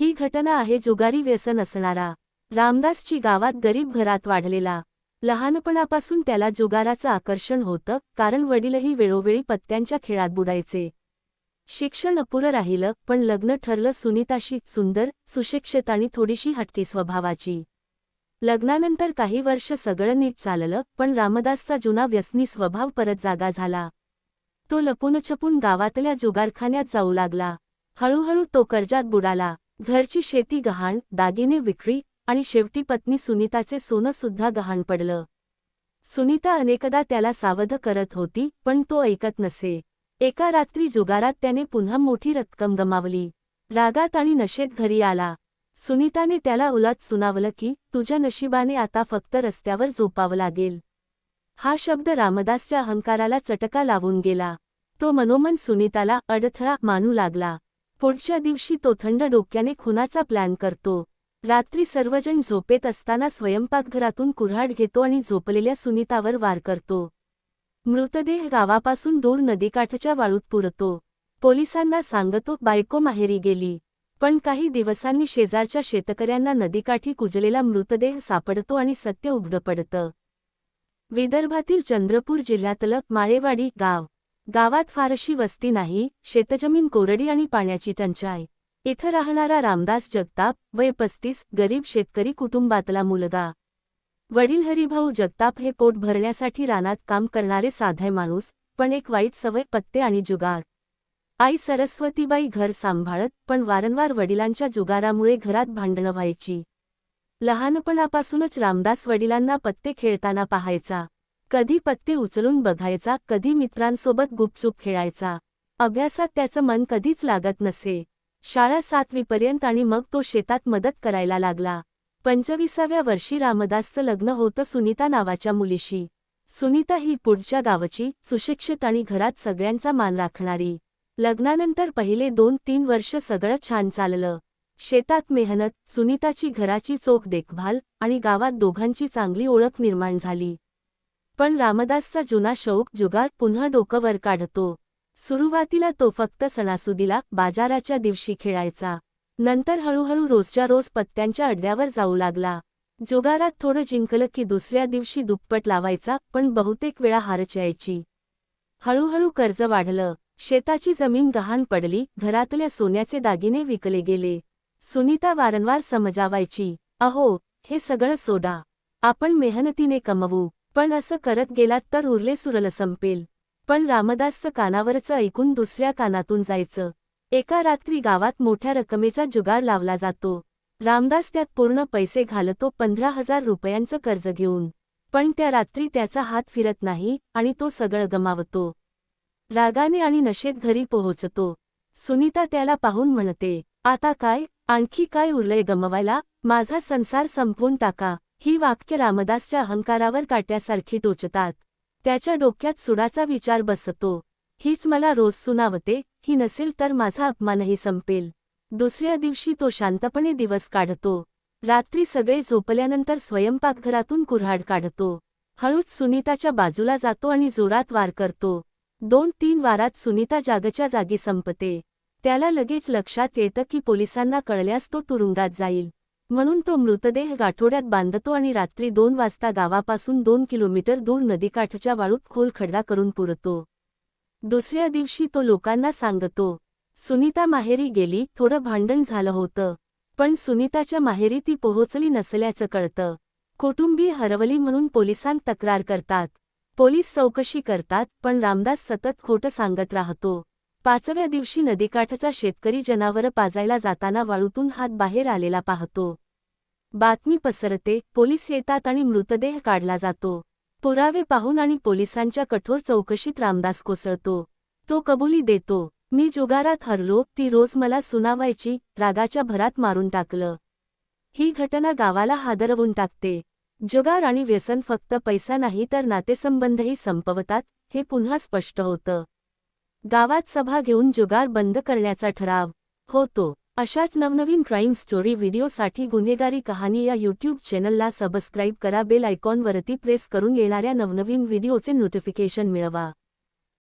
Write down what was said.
ही घटना आहे जुगारी व्यसन असणारा. रामदासची गावात गरीब घरात वाढलेला. लहानपणापासून त्याला जुगाराचं आकर्षण होतं कारण वडीलही वेळोवेळी पत्त्यांच्या खेळात बुडायचे. शिक्षण अपुरं राहिलं पण लग्न ठरलं सुनीताशी सुंदर सुशिक्षित आणि थोडीशी हटची स्वभावाची. लग्नानंतर काही वर्ष सगळं नीट चाललं पण रामदासचा जुना व्यसनी स्वभाव परत जागा झाला. तो लपूनछपून गावातल्या जुगारखान्यात जाऊ लागला. हळूहळू तो कर्जात बुडाला. घरची शेती गहाण दागिने विक्री आणि शेवटी पत्नी सुनीताचे सोनं सुद्धा गहाण पडलं. सुनीता अनेकदा त्याला सावध करत होती पण तो ऐकत नसे. एका रात्री जुगारात त्याने पुन्हा मोठी रक्कम गमावली. रागात आणि नशेत घरी आला. सुनीताने त्याला उलट सुनावलं की तुझ्या नशिबाने आता फक्त रस्त्यावर झोपावं लागेल. हा शब्द रामदासच्या अहंकाराला चटका लावून गेला. तो मनोमन सुनीताला अडथळा मानू लागला. पुढच्या दिवशी तो थंड डोक्याने खुनाचा प्लॅन करतो. रात्री सर्वजण झोपेत असताना स्वयंपाकघरातून कुऱ्हाड घेतो आणि झोपलेल्या सुनीतावर वार करतो. मृतदेह गावापासून दूर नदीकाठच्या वाळूत पुरतो. पोलिसांना सांगतो बायको माहेरी गेली. पण काही दिवसांनी शेजारच्या शेतकऱ्यांना नदीकाठी कुजलेला मृतदेह सापडतो आणि सत्य उघडं पडतं. विदर्भातील चंद्रपूर जिल्ह्यातलं माळेवाडी गाव. गावात फारशी वस्ती नाही शेतजमीन कोरडी आणि पाण्याची टंचाई. इथं राहणारा रामदास जगताप वय पस्तीस गरीब शेतकरी कुटुंबातला मुलगा. वडील हरिभाऊ जगताप हे पोट भरण्यासाठी रानात काम करणारे साधे माणूस पण एक वाईट सवय पत्ते आणि जुगार आई सरस्वतीबाई घर सांभाळत पण वारंवार वडिलांच्या जुगारामुळे घरात भांडणं व्हायची. लहानपणापासूनच रामदास वडिलांना पत्ते खेळताना पाहायचा. कधी पत्ते उचलून बघायचा कधी मित्रांसोबत गुपचूप खेळायचा. अभ्यासात त्याचं मन कधीच लागत नसे. शाळा सातवीपर्यंत आणि मग तो शेतात मदत करायला लागला. पंचविसाव्या वर्षी रामदासचं लग्न होतं सुनीता नावाच्या मुलीशी. सुनीता ही पुढच्या गावची सुशिक्षित आणि घरात सगळ्यांचा मान राखणारी. लग्नानंतर पहिले दोन तीन वर्ष सगळं छान चाललं. शेतात मेहनत सुनीताची घराची चोख देखभाल आणि गावात दोघांची चांगली ओळख निर्माण झाली. पण रामदासचा जुना शौक जुगार पुन्हा डोकंवर काढतो. सुरुवातीला तो फक्त सणासुदीला बाजाराच्या दिवशी खेळायचा. नंतर हळूहळू रोजच्या रोज पत्त्यांच्या अड्ड्यावर जाऊ लागला. जुगारात थोडं जिंकलं की दुसऱ्या दिवशी दुप्पट लावायचा पण बहुतेक वेळा हारच यायची. हळूहळू कर्ज वाढलं. शेताची जमीन गहाण पडली घरातल्या सोन्याचे दागिने विकले गेले. सुनीता वारंवार समजावायची अहो हे सगळं सोडा. आपण मेहनतीने कमवू. पण असं करत गेलात तर उरले सुरलं संपेल. पण रामदासचं कानावरचं ऐकून दुसऱ्या कानातून जायचं. एका रात्री गावात मोठ्या रकमेचा जुगार लावला जातो. रामदास त्यात पूर्ण पैसे घालतो पंधरा हजार रुपयांचं कर्ज घेऊन. पण त्या रात्री त्याचा हात फिरत नाही आणि तो सगळं गमावतो. रागाने आणि नशेत घरी पोहोचतो. सुनीता त्याला पाहून म्हणते आता काय? आणखी काय उरलंय गमवायला? माझा संसार संपवून टाका. ही वाक्य रामदासच्या अहंकारावर काट्यासारखी टोचतात. त्याच्या डोक्यात सुडाचा विचार बसतो. हीच मला रोज सुनावते ही नसेल तर माझा अपमानही संपेल. दुसऱ्या दिवशी तो शांतपणे दिवस काढतो. रात्री सगळे झोपल्यानंतर स्वयंपाकघरातून कुऱ्हाड काढतो. हळूच सुनीताच्या बाजूला जातो आणि जोरात वार करतो. दोन तीन वारात सुनीता जागच्या जागी संपते. त्याला लगेच लक्षात येतं की पोलिसांना कळल्यास तो तुरुंगात जाईल. म्हणून तो मृतदेह गाठोड्यात बांधतो आणि रात्री दोन वाजता गावापासून दोन किलोमीटर दूर नदीकाठच्या वाळूत खोल खड्डा करून पुरतो. दुसऱ्या दिवशी तो लोकांना सांगतो सुनीता माहेरी गेली थोडं भांडण झालं होतं. पण सुनीताच्या माहेरी ती पोहोचली नसल्याचं कळतं. कुटुंबीय हरवली म्हणून पोलिसांत तक्रार करतात. पोलीस चौकशी करतात पण रामदास सतत खोटं सांगत राहतो. पाचव्या दिवशी नदीकाठचा शेतकरी जनावरं पाजायला जाताना वाळूतून हात बाहेर आलेला पाहतो. बातमी पसरते पोलीस येतात आणि मृतदेह काढला जातो. पुरावे पाहून आणि पोलिसांच्या कठोर चौकशीत रामदास कोसळतो. तो कबुली देतो मी जुगारात हरलो ती रोज मला सुनावायची रागाच्या भरात मारून टाकलं. ही घटना गावाला हादरवून टाकते. जुगार आणि व्यसन फक्त पैसा नाही तर नातेसंबंधही संपवतात हे पुन्हा स्पष्ट होतं. गावात सभा घेऊन जुगार बंद करण्याचा ठराव होतो. अशाच नवनवीन क्राईम स्टोरी व्हिडिओसाठी गुन्हेगारी कहाणी या यूट्यूब चॅनलला सबस्क्राईब करा. बेल आयकॉनवरती प्रेस करून येणाऱ्या नवनवीन व्हिडिओचे नोटिफिकेशन मिळवा.